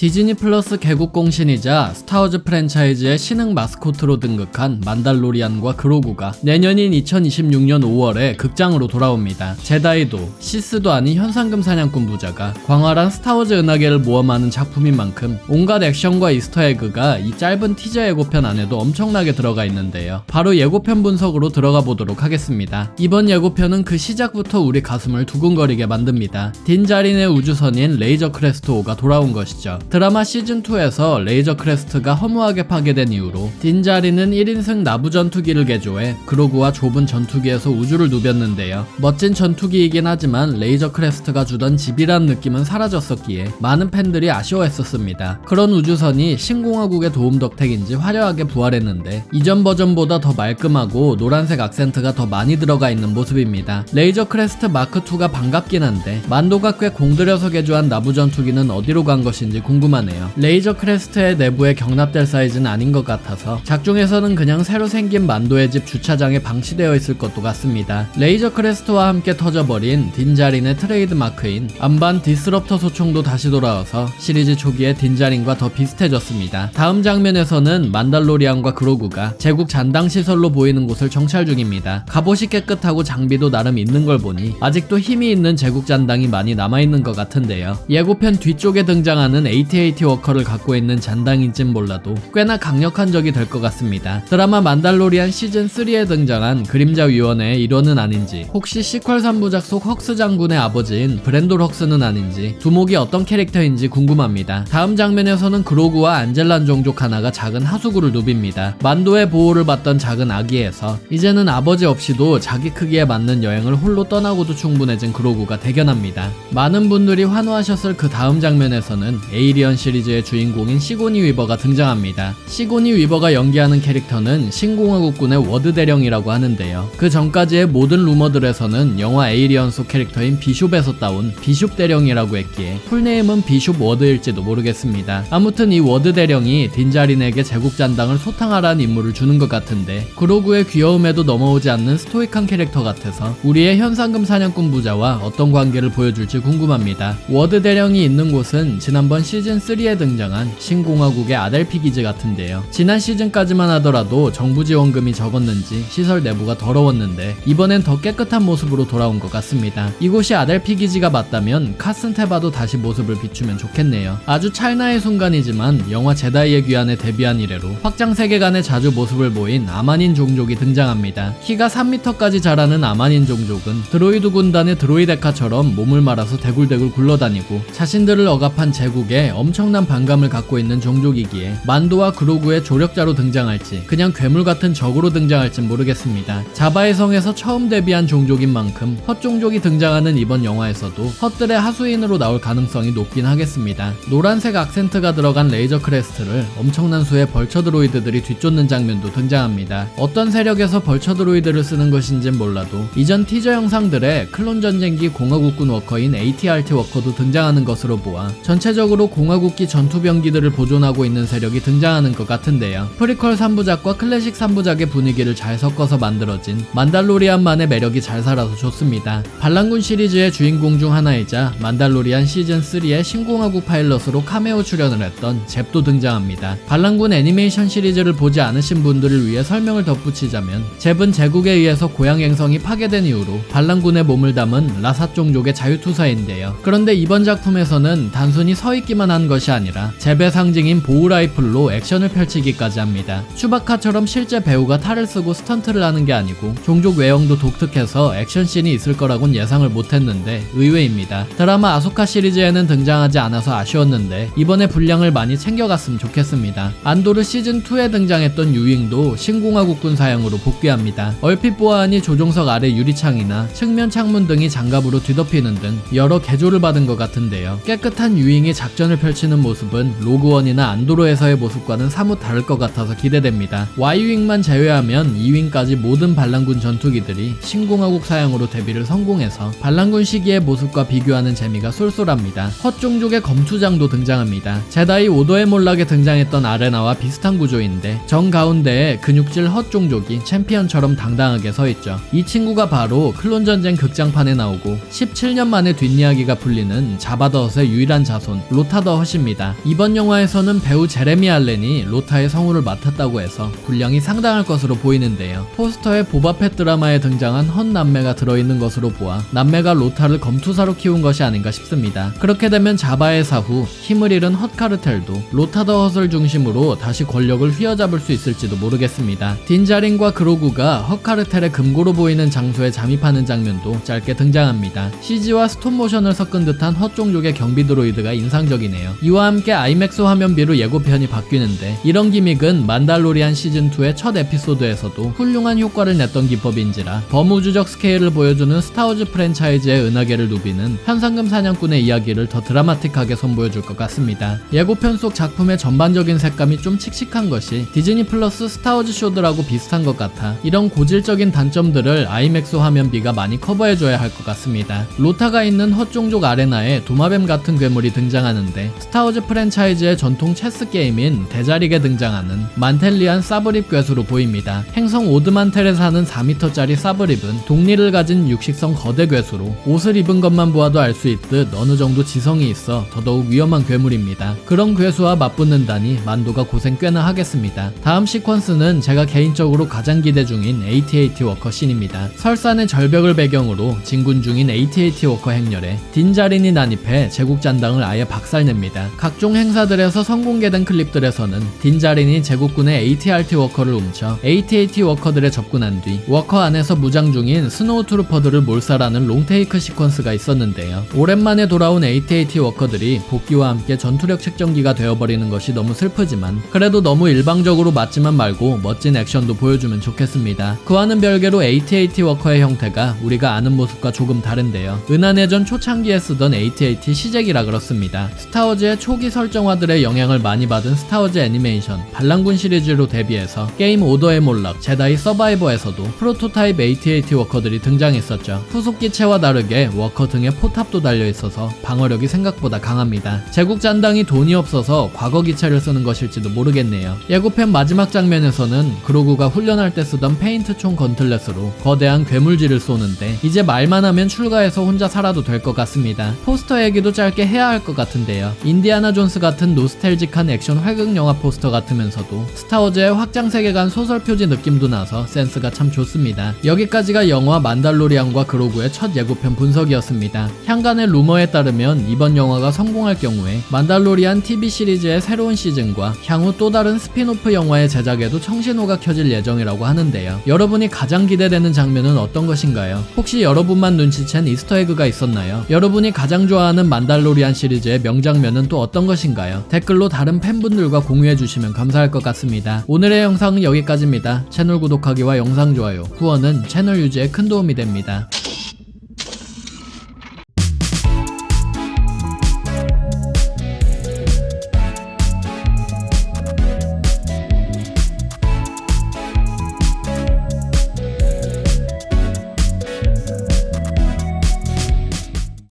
디즈니 플러스 개국 공신이자 스타워즈 프랜차이즈의 신흥 마스코트로 등극한 만달로리안과 그로구가 내년인 2026년 5월에 극장으로 돌아옵니다. 제다이도 시스도 아닌 현상금 사냥꾼 부자가 광활한 스타워즈 은하계를 모험하는 작품인 만큼 온갖 액션과 이스터에그가 이 짧은 티저 예고편 안에도 엄청나게 들어가 있는데요. 바로 예고편 분석으로 들어가 보도록 하겠습니다. 이번 예고편은 그 시작부터 우리 가슴을 두근거리게 만듭니다. 딘자린의 우주선인 레이저 크레스트 5가 돌아온 것이죠. 드라마 시즌2에서 레이저 크레스트가 허무하게 파괴된 이후로 딘자린은 1인승 나부 전투기를 개조해 그로구와 좁은 전투기에서 우주를 누볐는데요. 멋진 전투기이긴 하지만 레이저 크레스트가 주던 집이란 느낌은 사라졌었기에 많은 팬들이 아쉬워했었습니다. 그런 우주선이 신공화국의 도움 덕택인지 화려하게 부활했는데 이전 버전보다 더 말끔하고 노란색 악센트가 더 많이 들어가 있는 모습입니다. 레이저 크레스트 마크2가 반갑긴 한데 만도가 꽤 공들여서 개조한 나부 전투기는 어디로 간 것인지 궁금 하네요. 레이저 크레스트의 내부에 경납될 사이즈는 아닌 것 같아서 작중에서는 그냥 새로 생긴 만도의 집 주차장에 방치되어 있을 것도 같습니다. 레이저 크레스트와 함께 터져버린 딘자린의 트레이드 마크인 안반 디스럽터 소총도 다시 돌아와서 시리즈 초기의 딘자린과 더 비슷해졌습니다. 다음 장면에서는 만달로리안과 그로구가 제국 잔당 시설로 보이는 곳을 정찰 중입니다. 갑옷이 깨끗하고 장비도 나름 있는 걸 보니 아직도 힘이 있는 제국 잔당이 많이 남아있는 것 같은데요. 예고편 뒤쪽에 등장하는 AT-AT 워커를 갖고 있는 잔당인진 몰라도 꽤나 강력한 적이 될 것 같습니다. 드라마 만달로리안 시즌 3에 등장한 그림자 위원회의 일원은 아닌지 혹시 시퀄 3부작 속 헉스 장군의 아버지인 브랜돌 헉스는 아닌지 두목이 어떤 캐릭터인지 궁금합니다. 다음 장면에서는 그로구와 안젤란 종족 하나가 작은 하수구를 누빕니다. 만도의 보호를 받던 작은 아기에서 이제는 아버지 없이도 자기 크기에 맞는 여행을 홀로 떠나고도 충분해진 그로구가 대견합니다. 많은 분들이 환호하셨을 그 다음 장면에서는 에이리언 시리즈의 주인공인 시고니 위버가 등장합니다. 시고니 위버가 연기하는 캐릭터는 신공화국군의 워드 대령이라고 하는데요. 그 전까지의 모든 루머들에서는 영화 에이리언 속 캐릭터인 비숍에서 따온 비숍 대령이라고 했기에 풀네임은 비숍 워드일지도 모르겠습니다. 아무튼 이 워드 대령이 딘자린에게 제국 잔당을 소탕하라는 임무를 주는 것 같은데 그로구의 귀여움에도 넘어오지 않는 스토이크한 캐릭터 같아서 우리의 현상금 사냥꾼 부자와 어떤 관계를 보여줄지 궁금합니다. 워드 대령이 있는 곳은 지난번 시즌 3에 등장한 신공화국의 아델피기즈 같은데요. 지난 시즌까지만 하더라도 정부 지원금이 적었는지 시설 내부가 더러웠는데 이번엔 더 깨끗한 모습으로 돌아온 것 같습니다. 이곳이 아델피기지가 맞다면 카슨테바도 다시 모습을 비추면 좋겠네요. 아주 찰나의 순간이지만 영화 제다이의 귀환에 데뷔한 이래로 확장 세계관에 자주 모습을 보인 아마닌 종족이 등장합니다. 키가 3m까지 자라는 아마닌 종족은 드로이드 군단의 드로이데카처럼 몸을 말아서 대굴대굴 굴러다니고 자신들을 억압한 제국에 엄청난 반감을 갖고 있는 종족이기에 만도와 그로구의 조력자로 등장할지 그냥 괴물 같은 적으로 등장할진 모르겠습니다. 자바의 성에서 처음 데뷔한 종족인 만큼 헛 종족이 등장하는 이번 영화에서도 헛들의 하수인으로 나올 가능성이 높긴 하겠습니다. 노란색 악센트가 들어간 레이저 크레스트를 엄청난 수의 벌처 드로이드들이 뒤쫓는 장면도 등장합니다. 어떤 세력에서 벌처 드로이드를 쓰는 것인진 몰라도 이전 티저 영상들에 클론 전쟁기 공화국군 워커인 ATRT 워커도 등장하는 것으로 보아 전체적으로 공화국기 전투병기들을 보존하고 있는 세력이 등장하는 것 같은데요. 프리퀄 3부작과 클래식 3부작의 분위기를 잘 섞어서 만들어진 만달로리안만의 매력이 잘 살아서 좋습니다. 반란군 시리즈의 주인공 중 하나이자 만달로리안 시즌 3의 신공화국 파일럿으로 카메오 출연을 했던 잽도 등장합니다. 반란군 애니메이션 시리즈를 보지 않으신 분들을 위해 설명을 덧붙이자면 잽은 제국에 의해서 고향 행성이 파괴된 이후로 반란군의 몸을 담은 라사 종족의 자유투사인데요. 그런데 이번 작품에서는 단순히 서 있기만 한 것이 아니라 잽의 상징인 보우 라이플로 액션을 펼치기까지 합니다. 슈바카처럼 실제 배우가 탈을 쓰고 스턴트를 하는 게 아니고 종족 외형도 독특해서 액션씬이 있을 거라곤 예상을 못했는데 의외입니다. 드라마 아소카 시리즈에는 등장하지 않아서 아쉬웠는데 이번에 분량을 많이 챙겨갔으면 좋겠습니다. 안도르 시즌2에 등장했던 유잉도 신공화국군 사양으로 복귀합니다. 얼핏 보아하니 조종석 아래 유리창이나 측면 창문 등이 장갑으로 뒤덮이는 등 여러 개조를 받은 것 같은데요. 깨끗한 유잉이 작전을 펼치는 모습은 로그원이나 안도로에서의 모습과는 사뭇 다를 것 같아서 기대됩니다. Y윙만 제외하면 2윙까지 모든 반란군 전투기들이 신공화국 사양으로 데뷔를 성공해서 반란군 시기의 모습과 비교하는 재미가 쏠쏠합니다. 헛종족의 검투장도 등장합니다. 제다이 오도의 몰락에 등장했던 아레나와 비슷한 구조인데 정 가운데에 근육질 헛종족이 챔피언처럼 당당하게 서 있죠. 이 친구가 바로 클론 전쟁 극장판에 나오고 17년 만에 뒷이야기가 풀리는 자바더스의 유일한 자손 로타더 더 헛입니다. 이번 영화에서는 배우 제레미 알렌이 로타의 성우를 맡았다고 해서 분량이 상당할 것으로 보이는데요. 포스터에 보바펫 드라마에 등장한 헛 남매가 들어있는 것으로 보아 남매가 로타를 검투사로 키운 것이 아닌가 싶습니다. 그렇게 되면 자바의 사후 힘을 잃은 헛 카르텔도 로타 더 헛을 중심으로 다시 권력을 휘어잡을 수 있을지도 모르겠습니다. 딘자린과 그로구가 헛 카르텔의 금고로 보이는 장소에 잠입하는 장면도 짧게 등장합니다. CG와 스톱모션을 섞은 듯한 헛 종족의 경비 드로이드가 인상적이네요. 이와 함께 아이맥스 화면비로 예고편이 바뀌는데 이런 기믹은 만달로리안 시즌2의 첫 에피소드에서도 훌륭한 효과를 냈던 기법인지라 범우주적 스케일을 보여주는 스타워즈 프랜차이즈의 은하계를 누비는 현상금 사냥꾼의 이야기를 더 드라마틱하게 선보여줄 것 같습니다. 예고편 속 작품의 전반적인 색감이 좀 칙칙한 것이 디즈니 플러스 스타워즈 쇼드라고 비슷한 것 같아 이런 고질적인 단점들을 아이맥스 화면비가 많이 커버해줘야 할 것 같습니다. 로타가 있는 헛종족 아레나에 도마뱀 같은 괴물이 등장하는데 스타워즈 프랜차이즈의 전통 체스 게임인 대자릭에 등장하는 만텔리안 사브립 괴수로 보입니다. 행성 오드만텔에 사는 4m짜리 사브립은 독리를 가진 육식성 거대 괴수로 옷을 입은 것만 보아도 알 수 있듯 어느 정도 지성이 있어 더더욱 위험한 괴물입니다. 그런 괴수와 맞붙는다니 만도가 고생 꽤나 하겠습니다. 다음 시퀀스는 제가 개인적으로 가장 기대 중인 AT-AT 워커 씬입니다. 설산의 절벽을 배경으로 진군 중인 AT-AT 워커 행렬에 딘자린이 난입해 제국 잔당을 아예 박살 냅니다. 각종 행사들에서 선공개된 클립들에서는 딘자린이 제국군의 AT-RT 워커를 훔쳐 AT-AT 워커들에 접근한 뒤 워커 안에서 무장 중인 스노우 트루퍼들을 몰살하는 롱테이크 시퀀스가 있었는데요. 오랜만에 돌아온 AT-AT 워커들이 복귀와 함께 전투력 측정기가 되어버리는 것이 너무 슬프지만 그래도 너무 일방적으로 맞지만 말고 멋진 액션도 보여주면 좋겠습니다. 그와는 별개로 AT-AT 워커의 형태가 우리가 아는 모습과 조금 다른데요. 은하내전 초창기에 쓰던 AT-AT 시제기라 그렇습니다. 스타 워즈의 초기 설정화들의 영향을 많이 받은 스타워즈 애니메이션 반란군 시리즈로 대비해서 게임 오더의 몰락 제다이 서바이버에서도 프로토타입 AT-AT 워커들이 등장했었죠. 후속 기체와 다르게 워커 등에 포탑도 달려 있어서 방어력이 생각보다 강합니다. 제국 잔당이 돈이 없어서 과거 기체를 쓰는 것일지도 모르겠네요. 예고편 마지막 장면에서는 그로구가 훈련할 때 쓰던 페인트 총 건틀렛으로 거대한 괴물질을 쏘는데 이제 말만 하면 출가해서 혼자 살아도 될 것 같습니다. 포스터 얘기도 짧게 해야 할 것 같은데요. 인디아나 존스 같은 노스텔직한 액션 활극 영화 포스터 같으면서도 스타워즈의 확장 세계관 소설 표지 느낌도 나서 센스가 참 좋습니다. 여기까지가 영화 만달로리안과 그로구의 첫 예고편 분석이었습니다. 향간의 루머에 따르면 이번 영화가 성공할 경우에 만달로리안 TV 시리즈의 새로운 시즌과 향후 또 다른 스피노프 영화의 제작에도 청신호가 켜질 예정이라고 하는데요. 여러분이 가장 기대되는 장면은 어떤 것인가요? 혹시 여러분만 눈치챈 이스터에그가 있었나요? 여러분이 가장 좋아하는 만달로리안 시리즈의 명 장면은 또 어떤 것인가요? 댓글로 다른 팬분들과 공유해 주시면 감사할 것 같습니다. 오늘의 영상은 여기까지입니다. 채널 구독하기와 영상 좋아요, 후원은 채널 유지에 큰 도움이 됩니다.